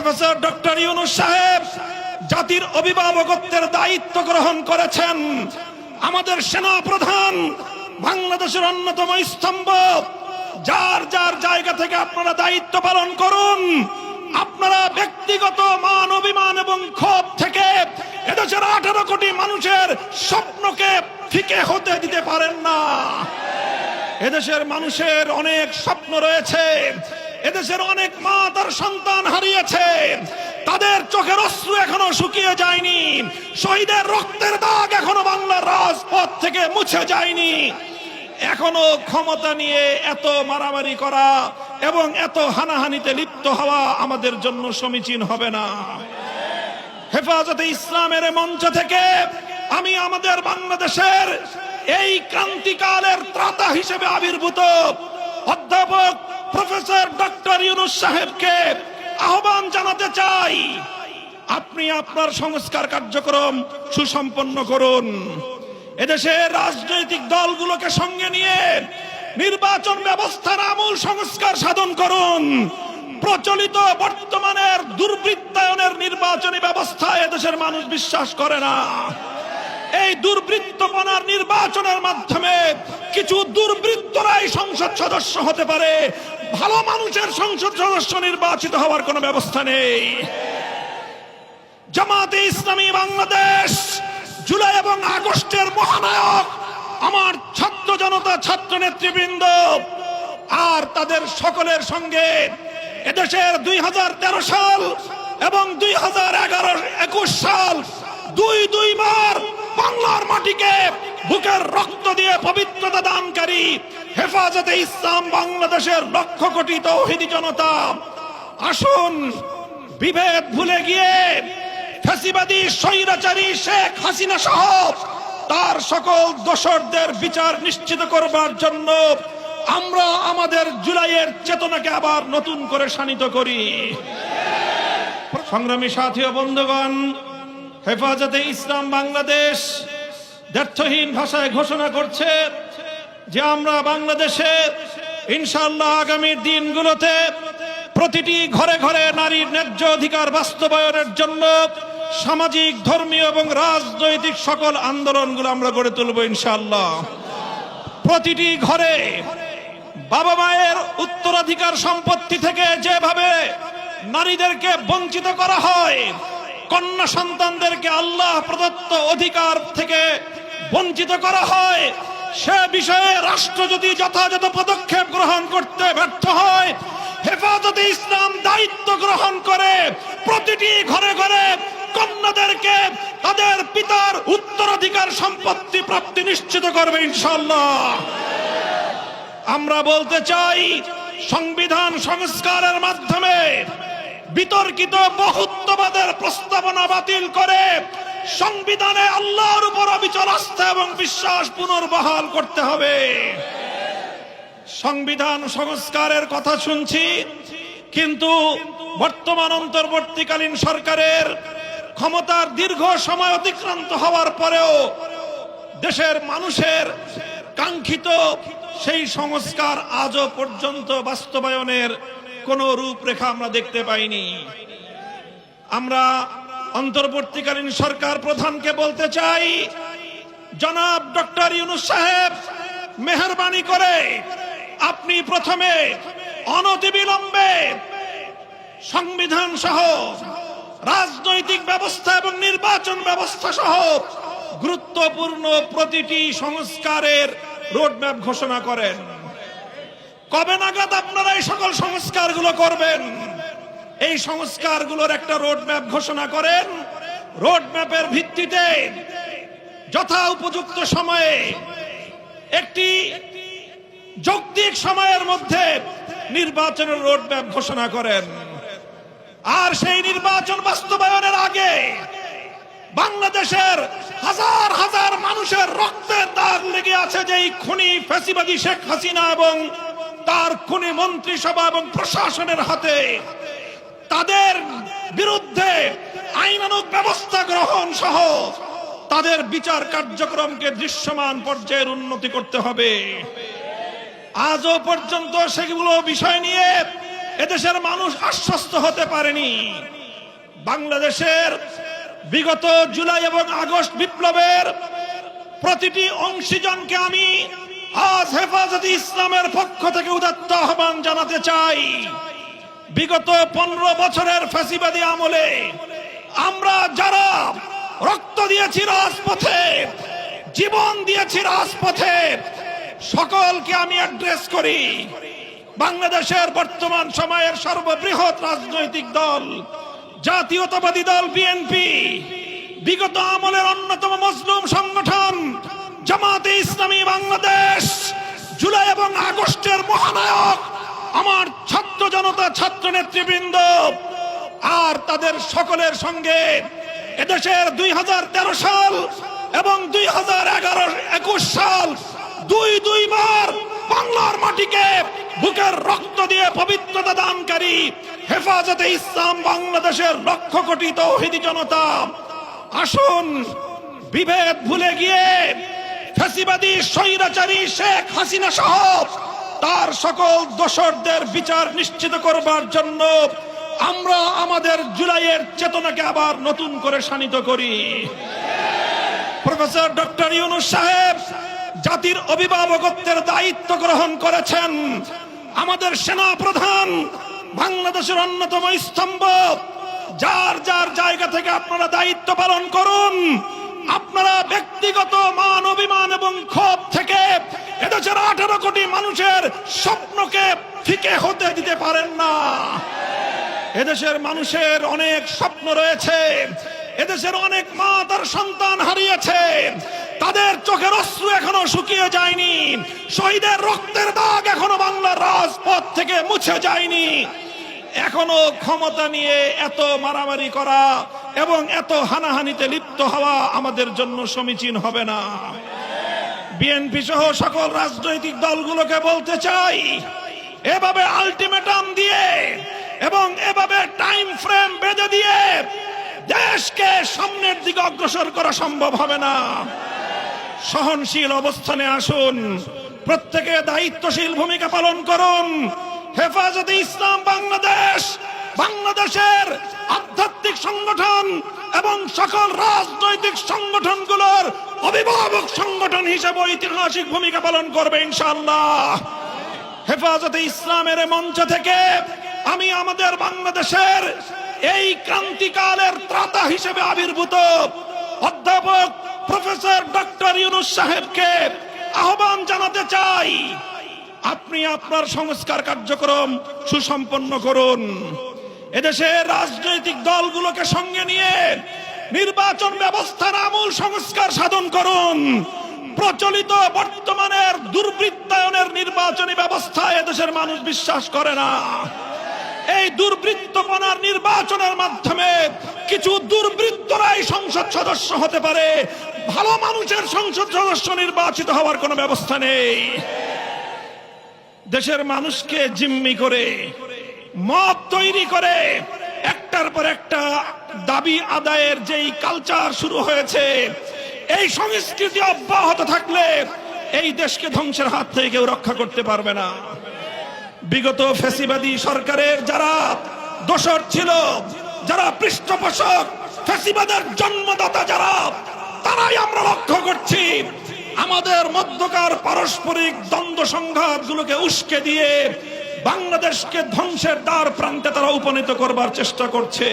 Professor doctor Yunus সাহেব জাতির অভিভাবকত্বের দায়িত্ব গ্রহণ করেছেন। আমাদের সেনা প্রধান বাংলাদেশের অন্যতম স্তম্ভ, যার যার জায়গা থেকে আপনারা দায়িত্ব পালন করুন, আপনারা ব্যক্তিগত মান, অভিমান এবং ক্ষোভ থেকে এদেশের আঠারো কোটি মানুষের স্বপ্নকে ফিকে হতে দিতে পারেন না। এদেশের মানুষের অনেক স্বপ্ন রয়েছে। এদেশের অনেক মা তার সন্তান হারিয়েছে। তাদের চোখের অশ্রু এখনও শুকিয়ে যায়নি। শহীদের রক্তের দাগ এখনও বাংলার রাজপথ থেকে মুছে যায়নি। এখনও ক্ষমতা নিয়ে এত মারামারি করা এবং এত হানাহানিতে লিপ্ত হওয়া আমাদের জন্য সমীচীন হবে না। হেফাজতে ইসলামের মঞ্চ থেকে আমি আমাদের বাংলাদেশের এই ক্রান্তিকালের ত্রাতা হিসেবে আবির্ভূত। অধ্যাপক প্রফেসর ডক্টর ইউনুস সাহেবকে আহ্বান জানাতে চাই। আপনি আপনার সংস্কার কার্যক্রম সুসম্পন্ন করুন। এদেশের রাজনৈতিক দলগুলোকে সঙ্গে নিয়ে নির্বাচন ব্যবস্থার আমূল সংস্কার সাধন করুন। প্রচলিত বর্তমানের দুর্বৃত্তায়নের নির্বাচনী ব্যবস্থা এদেশের মানুষ বিশ্বাস করে না। এই দুর্বৃত্তপনার নির্বাচনের মাধ্যমে কিছু দুর্বৃত্তরাই সংসদ সদস্য হতে পারে ভালো মানুষের সংসদ সদস্য নির্বাচিত হওয়ার কোনো ব্যবস্থা নেই। জামাতে ইসলামী বাংলাদেশ জুলাই এবং আগস্টের মহানায়ক আমার ছাত্র জনতা ছাত্র নেতৃবৃন্দ আর তাদের সকলের সঙ্গে এদেশের দুই হাজার তেরো সাল এবং দুই হাজার সাল দুই দুইবার বাংলার মাটিকে বুকের রক্ত দিয়ে পবিত্রতা দানকারী হেফাজতে ইসলাম বাংলাদেশের লক্ষ কোটি তৌহিদি জনতা, আসুন বিভেদ ভুলে গিয়ে ফ্যাসিবাদী স্বৈরাচারী শেখ হাসিনা সহ তার সকল দোসরদের বিচার নিশ্চিত করবার জন্য আমরা আমাদের জুলাইয়ের চেতনাকে আবার নতুন করে শানিত করি। সংগ্রামী সাথী ও বন্ধুগণ, হেফাজতে ইসলাম বাংলাদেশ ব্যর্থহীন ভাষায় ঘোষণা করছে যে আমরা বাংলাদেশে ইনশাল্লাহ আগামী দিনগুলোতে প্রতিটি ঘরে ঘরে নারীর ন্যায্য অধিকার বাস্তবায়নের জন্য সামাজিক, ধর্মীয় এবং রাজনৈতিক সকল আন্দোলনগুলো আমরা গড়ে তুলব ইনশাল্লাহ প্রতিটি ঘরে বাবা মায়ের উত্তরাধিকার সম্পত্তি থেকে যেভাবে নারীদেরকে বঞ্চিত করা হয়, কন্যা সন্তানদেরকে আল্লাহ প্রদত্ত অধিকার থেকে বঞ্চিত করা হয় সে বিষয়ে রাষ্ট্র যদি যথাযথ পদক্ষেপ গ্রহণ করতে ব্যর্থ হয়, হেফাজতে ইসলাম দায়িত্ব গ্রহণ করে, প্রতিটি ঘরে ঘরে কন্যাদেরকে তাদের পিতার উত্তরাধিকার সম্পত্তি প্রাপ্তি নিশ্চিত করবে ইনশাল্লাহ আমরা বলতে চাই, সংবিধান সংস্কারের মাধ্যমে বিতর্কিত বহুত্ববাদের প্রস্তাবনা বাতিল করে সংবিধানে আল্লাহর উপর অবিচল আস্থা এবং বিশ্বাস পুনর্বহাল করতে হবে। সংবিধান সংস্কারের কথা শুনছি, কিন্তু বর্তমান অন্তর্বর্তীকালীন সরকারের ক্ষমতার দীর্ঘ সময় অতিক্রান্ত হওয়ার পরেও দেশের মানুষের কাঙ্ক্ষিত সেই সংস্কার আজও পর্যন্ত বাস্তবায়নের কোনো রূপরেখা আমরা দেখতে পাইনি। আমরা অন্তর্বর্তীকালীন সরকার প্রধানকে বলতে চাই, জনাব ডক্টর ইউনুস সাহেব, মেহরবানি করে আপনি প্রথমে অনতিবিলম্বে সংবিধান সহ রাজনৈতিক ব্যবস্থা এবং নির্বাচন ব্যবস্থা সহ গুরুত্বপূর্ণ প্রতিটি সংস্কারের রোডম্যাপ ঘোষণা করেন। কবে নাগাদ আপনারা এই সকল সংস্কারগুলো করবেন? এই সংস্কারগুলোর একটা রোডম্যাপ ঘোষণা করেন। রোডম্যাপের ভিত্তিতে যথা উপযুক্ত সময়ে একটি যৌক্তিক সময়ের মধ্যে নির্বাচনের রোডম্যাপ ঘোষণা করেন। আর সেই নির্বাচন বাস্তবায়নের আগে বাংলাদেশের হাজার হাজার মানুষের রক্তের দাগ লেগে আছে যে খুনি ফ্যাসিবাদী শেখ হাসিনা এবং তার খুনি মন্ত্রিসভা এবং প্রশাসনের হাতে। তাদের বিরুদ্ধে আইনানুক ব্যবস্থা গ্রহণ সহ তাদের বিচার কার্যক্রমকে দৃশ্যমান পর্যায়ের উন্নতি করতে হবে। আজও পর্যন্ত সেগুলো বিষয় নিয়ে এদেশের মানুষ আশ্বস্ত হতে পারেনি। বাংলাদেশের বিগত জুলাই এবং আগস্ট বিপ্লবের প্রতিটি অংশীজনকে আমি আজ হেফাজতে ইসলামের পক্ষ থেকে উদাত্ত আহ্বান জানাতে চাই। বিগত পনেরো বছরের ফ্যাসিবাদী আমলে আমরা যারা রক্ত দিয়েছি রাজপথে, জীবন দিয়েছি রাজপথে, সকলকে আমি অ্যাড্রেস করি। বাংলাদেশের বর্তমান সময়ের সর্ববৃহৎ রাজনৈতিক দল, জাতীয়তাবাদী দল বিএনপি বিগত আমলের অন্যতম মজলুম সংগঠন জামাতে ইসলামী বাংলাদেশ, জুলাই এবং আগস্টের মহানায়ক আমার ছাত্র জনতা, ছাত্র নেতৃবৃন্দ আর তাদের সকলের সঙ্গে এদেশের দুই হাজার তেরো সাল এবং দুই হাজার এগারো একুশ সাল দুই দুইবার বাংলার মাটিকে বুকের রক্ত দিয়ে পবিত্রতা দানকারী হেফাজতে ইসলাম বাংলাদেশের লক্ষ কোটি তৌহিদি জনতা, আসুন বিভেদ ভুলে গিয়ে ফ্যাসিবাদী স্বৈরাচারী শেখ হাসিনা সহ তার সকল দোসরদের বিচার নিশ্চিত করবার জন্য আমরা আমাদের জুলাইয়ের চেতনাকে আবার নতুন করে শানিত করি। প্রফেসর ডক্টর ইউনুস সাহেব জাতির অভিভাবকত্বের দায়িত্ব গ্রহণ করেছেন। আমাদের সেনা প্রধান বাংলাদেশের অন্যতম স্তম্ভ, যার যার জায়গা থেকে আপনারা দায়িত্ব পালন করুন আপনারা ব্যক্তিগত মান, অভিমান এবং ক্ষোভ থেকে এদেশের আঠারো কোটি মানুষের স্বপ্নকে ফিকে হতে দিতে পারেন না। এদেশের মানুষের অনেক স্বপ্ন রয়েছে, এদেশের অনেক মা তার সন্তান হারিয়েছে, তাদের চোখের অশ্রু এখনও শুকিয়ে যায়নি, শহীদের রক্তের দাগ এখনও বাংলার রাজপথ থেকে মুছে যায়নি। এখনও ক্ষমতা নিয়ে এত মারামারি করা এবং এত হানাহানিতে লিপ্ত হওয়া আমাদের জন্য সমীচীন হবে না। বিএনপি সহ সকল রাজনৈতিক দলগুলোকে বলতে চাই, এভাবে আলটিমেটাম দিয়ে এবং এভাবে টাইম ফ্রেম বেঁধে দিয়ে দেশকে সামনের দিকে অগ্রসর করা সম্ভব হবে না। সহনশীল অবস্থানে আসুন, প্রত্যেকে দায়িত্বশীল ভূমিকা পালন করুন। হেফাজতে ইসলাম বাংলাদেশ বাংলাদেশের আধ্যাত্মিক সংগঠন এবং সকল রাজনৈতিক সংগঠনগুলোর অভিভাবক সংগঠন হিসেবে ঐতিহাসিক ভূমিকা পালন করবে ইনশাআল্লাহ। হেফাজতে ইসলামের মঞ্চ থেকে আমি আমাদের বাংলাদেশের এই ক্রান্তিকালের ত্রাতা হিসেবে আবির্ভূত অধ্যাপক প্রফেসর ডক্টর ইউনুস সাহেবকে আহ্বান জানাতে চাই। আপনি আপনার সংস্কার কার্যক্রম সুসম্পন্ন করুন। এদেশের রাজনৈতিক দলগুলোকে সঙ্গে নিয়ে নির্বাচন ব্যবস্থার আমূল সংস্কার সাধন করুন। প্রচলিত বর্তমানের দুর্বৃত্তায়নের নির্বাচনী ব্যবস্থা এদেশের মানুষ বিশ্বাস করে না। এই দুর্বৃত্তপনার নির্বাচনের মাধ্যমে কিছু দুর্বৃত্তরাই সংসদ সদস্য হতে পারে। ভালো মানুষের সংসদ সদস্য নির্বাচিত হওয়ার কোনো ব্যবস্থা নেই। দেশের মানুষকে জিম্মি করে মত তৈরি করে একটার পর একটা দাবি আদায়ের যেই কালচার শুরু হয়েছে, এই সংস্কৃতি অব্যাহত থাকলে এই দেশকে ধ্বংসের হাত থেকে কেউ রক্ষা করতে পারবে না। বিগত ফ্যাসিবাদী সরকারের যারা দোষর ছিল, যারা পৃষ্ঠপোষক, ফেসিবাদের জন্মদাতা যারা, তারাই আমরা লক্ষ্য করছি। আমাদের মধ্যকার পারস্পরিক দ্বন্দ্ব সংঘাত গুলোকে উস্কে দিয়ে বাংলাদেশকে ধ্বংসের দ্বার প্রান্তে তারা উপনীত করবার চেষ্টা করছে।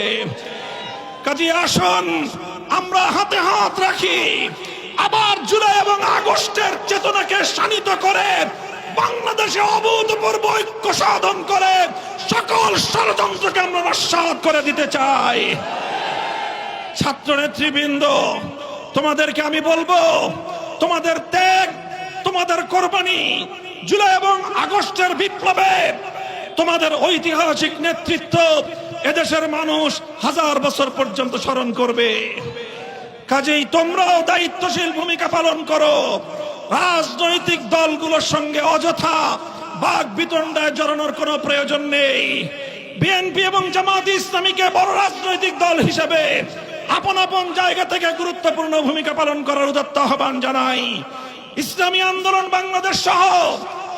কাজে আসুন, আমরা হাতে হাত রাখি। আবার জুলাই এবং আগস্টের চেতনাকে শানিত করে, বাংলাদেশে অভূতপূর্ব ঐক্য সাধন করে, সকল ষড়যন্ত্রকে আমরা নস্বাত করে দিতে চাই। ছাত্র নেতৃবৃন্দ, তোমাদেরকে আমি বলব, তোমাদের ত্যাগ, তোমাদের কোরবানি জুলাই এবং আগস্টের বিপ্লবে তোমাদের ঐতিহাসিক নেতৃত্ব এদেশের মানুষ হাজার বছর পর্যন্ত স্মরণ করবে। কাজেই তোমরাও দায়িত্বশীল ভূমিকা পালন করো। রাজনৈতিক দলগুলোর সঙ্গে অযথা বাঘ বিতণ্ডায় জড়ানোর কোনো প্রয়োজন নেই। বিএনপি এবং জামাত ইসলামীকে বড় রাজনৈতিক দল হিসেবে আপন আপন জায়গা থেকে গুরুত্বপূর্ণ ভূমিকা পালন করার উদাত্ত আহ্বান জানাই। ইসলামী আন্দোলন বাংলাদেশ সহ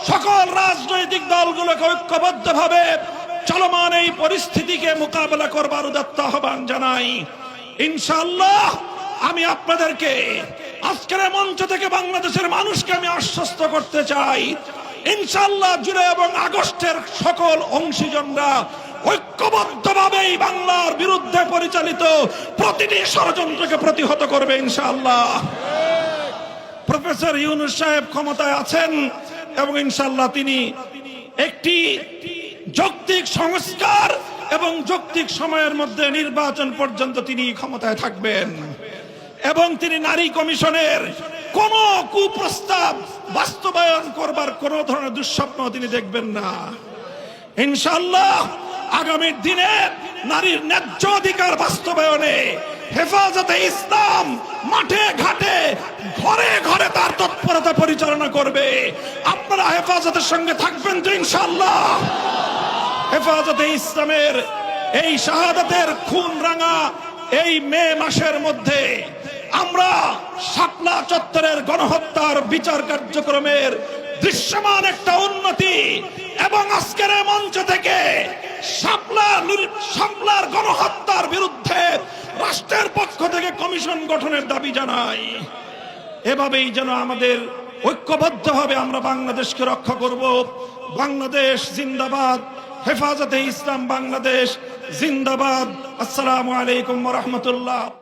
সকল রাজনৈতিক দলগুলোকে ঐক্যবদ্ধভাবে চলমান এই পরিস্থিতিকে মোকাবেলা করবার উদাত্ত আহ্বান জানাই। ইনশাল্লাহ আমি আপনাদেরকে আজকের মঞ্চ থেকে বাংলাদেশের মানুষকে আমি আশ্বস্ত করতে চাই। ইনশাল্লাহ জুলাই এবং আগস্টের সকল অংশীজনরা ঐক্যবদ্ধভাবে এই বাংলার বিরুদ্ধে পরিচালিত প্রতিটি ষড়যন্ত্রকে প্রতিহত করবে ইনশাআল্লাহ। প্রফেসর ইউনুস সাহেব ক্ষমতায় আছেন এবং ইনশাল্লাহ তিনি একটি যৌক্তিক সংস্কার এবং যৌক্তিক সময়ের মধ্যে নির্বাচন পর্যন্ত তিনি ক্ষমতায় থাকবেন। এবং তিনি নারী কমিশনের কোন কুপ্রস্তাব বাস্তবায়ন করবার কোন ধরনের দুঃস্বপ্ন তিনি দেখবেন না। ইনশাল্লাহ আগামী দিনে নারীর ন্যায্য অধিকার বাস্তবায়নে হেফাজতে ইসলাম মাঠে ঘাটে আপনারা হেফাজতের সঙ্গে থাকবেন তো ইনশাল্লাহ হেফাজতে ইসলামের এই শাহাদাতের খুন রাঙা এই মে মাসের মধ্যে আমরা শাপলা চত্বরের গণহত্যার বিচার কার্যক্রমের দৃশ্যমান একটা উন্নতি এবং আজকের মঞ্চ থেকে শাপলা শাপলার গণহত্যার বিরুদ্ধে রাষ্ট্রের পক্ষ থেকে কমিশন গঠনের দাবি জানাই। এভাবেই যেন আমাদের ঐক্যবদ্ধভাবে আমরা বাংলাদেশকে রক্ষা করব। বাংলাদেশ জিন্দাবাদ। হেফাজতে ইসলাম বাংলাদেশ জিন্দাবাদ। আসসালামু আলাইকুম রহমতুল্লাহ।